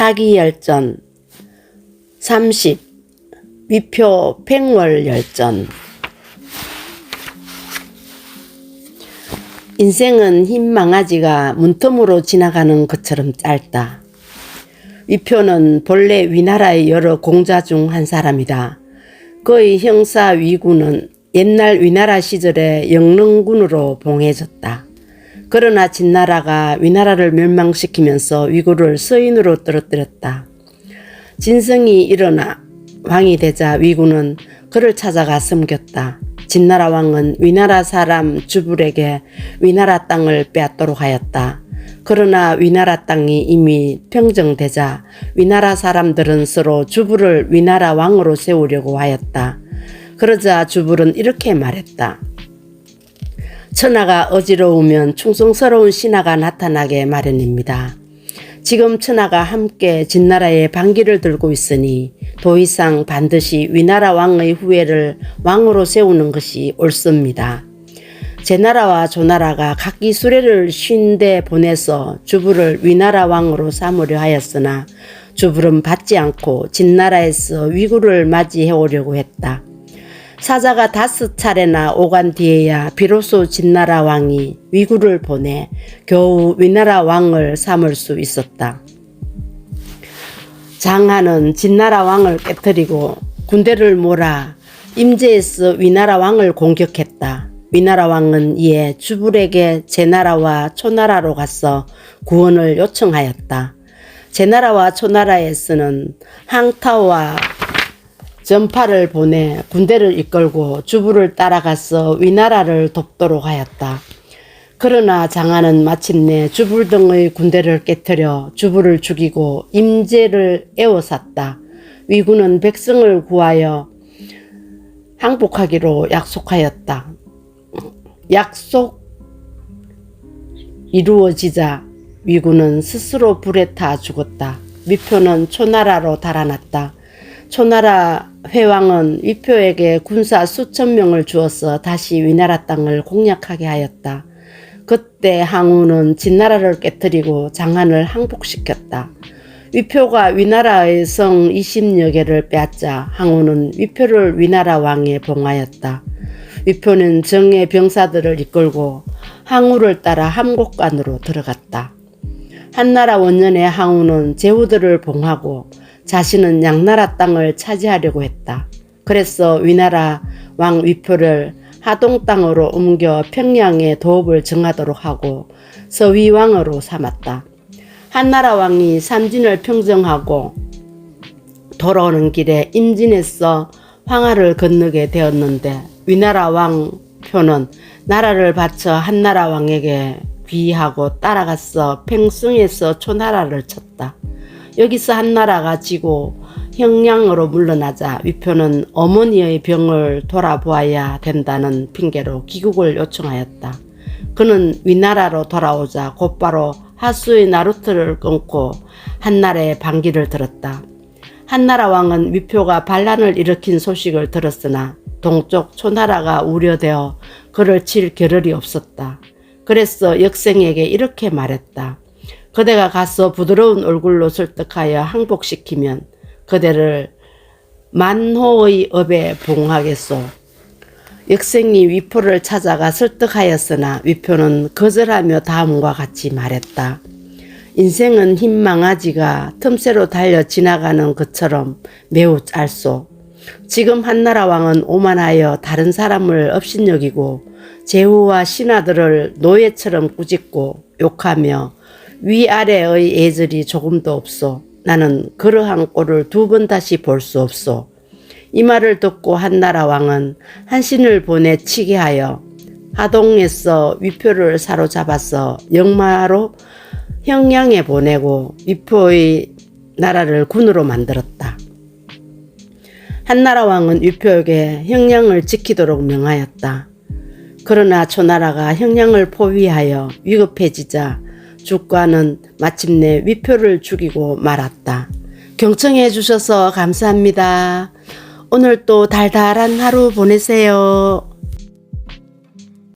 사기 열전 30. 위표 팽월 열전 인생은 흰 망아지가 문틈으로 지나가는 것처럼 짧다. 위표는 본래 위나라의 여러 공자 중 한 사람이다. 그의 형사 위구는 옛날 위나라 시절에 영릉군으로 봉해졌다. 그러나 진나라가 위나라를 멸망시키면서 위구를 서인으로 떨어뜨렸다. 진성이 일어나 왕이 되자 위구는 그를 찾아가 섬겼다. 진나라 왕은 위나라 사람 주불에게 위나라 땅을 빼앗도록 하였다. 그러나 위나라 땅이 이미 평정되자 위나라 사람들은 서로 주불을 위나라 왕으로 세우려고 하였다. 그러자 주불은 이렇게 말했다. 천하가 어지러우면 충성스러운 신하가 나타나게 마련입니다. 지금 천하가 함께 진나라의 반기를 들고 있으니 더 이상 반드시 위나라 왕의 후예를 왕으로 세우는 것이 옳습니다. 제나라와 조나라가 각기 수레를 쉰데 보내서 주부를 위나라 왕으로 삼으려 하였으나 주불은 받지 않고 진나라에서 위구를 맞이해 오려고 했다. 사자가 다섯 차례나 오간 뒤에야 비로소 진나라 왕이 위구를 보내 겨우 위나라 왕을 삼을 수 있었다. 장하는 진나라 왕을 깨뜨리고 군대를 몰아 임제에서 위나라 왕을 공격했다. 위나라 왕은 이에 주불에게 제나라와 초나라로 가서 구원을 요청하였다. 제나라와 초나라에서는 항타와 전파를 보내 군대를 이끌고 주부를 따라가서 위나라를 돕도록 하였다. 그러나 장하는 마침내 주불 등의 군대를 깨뜨려 주불을 죽이고 임제를 에워쌌다. 위군은 백성을 구하여 항복하기로 약속하였다. 약속 이루어지자 위군은 스스로 불에 타 죽었다. 위표는 초나라로 달아났다. 초나라 회왕은 위표에게 군사 수천 명을 주어서 다시 위나라 땅을 공략하게 하였다. 그때 항우는 진나라를 깨뜨리고 장한을 항복시켰다. 위표가 위나라의 성 20여 개를 빼앗자 항우는 위표를 위나라 왕에 봉하였다. 위표는 정예 병사들을 이끌고 항우를 따라 함곡관으로 들어갔다. 한나라 원년에 항우는 제후들을 봉하고 자신은 양나라 땅을 차지하려고 했다. 그래서 위나라 왕 위표를 하동 땅으로 옮겨 평양에 도읍을 정하도록 하고 서위 왕으로 삼았다. 한나라 왕이 삼진을 평정하고 돌아오는 길에 임진에서 황하를 건너게 되었는데 위나라 왕 표는 나라를 바쳐 한나라 왕에게 귀하고 따라가서 팽숭에서 초나라를 쳤다. 여기서 한나라가 지고 형량으로 물러나자 위표는 어머니의 병을 돌아보아야 된다는 핑계로 귀국을 요청하였다. 그는 위나라로 돌아오자 곧바로 하수의 나루트를 끊고 한나라의 반기를 들었다. 한나라 왕은 위표가 반란을 일으킨 소식을 들었으나 동쪽 초나라가 우려되어 그를 칠 겨를이 없었다. 그래서 역생에게 이렇게 말했다. 그대가 가서 부드러운 얼굴로 설득하여 항복시키면 그대를 만호의 업에 봉하겠소. 역생이 위표를 찾아가 설득하였으나 위표는 거절하며 다음과 같이 말했다. 인생은 흰 망아지가 틈새로 달려 지나가는 것처럼 매우 짧소. 지금 한나라 왕은 오만하여 다른 사람을 업신여기고 제후와 신하들을 노예처럼 꾸짖고 욕하며 위아래의 예절이 조금도 없소. 나는 그러한 꼴을 두 번 다시 볼 수 없소. 이 말을 듣고 한나라 왕은 한신을 보내 치게 하여 하동에서 위표를 사로잡아서 영마로 형량에 보내고 위표의 나라를 군으로 만들었다. 한나라 왕은 위표에게 형량을 지키도록 명하였다. 그러나 초나라가 형량을 포위하여 위급해지자 주과는 마침내 위표를 죽이고 말았다. 경청해 주셔서 감사합니다. 오늘 또 달달한 하루 보내세요.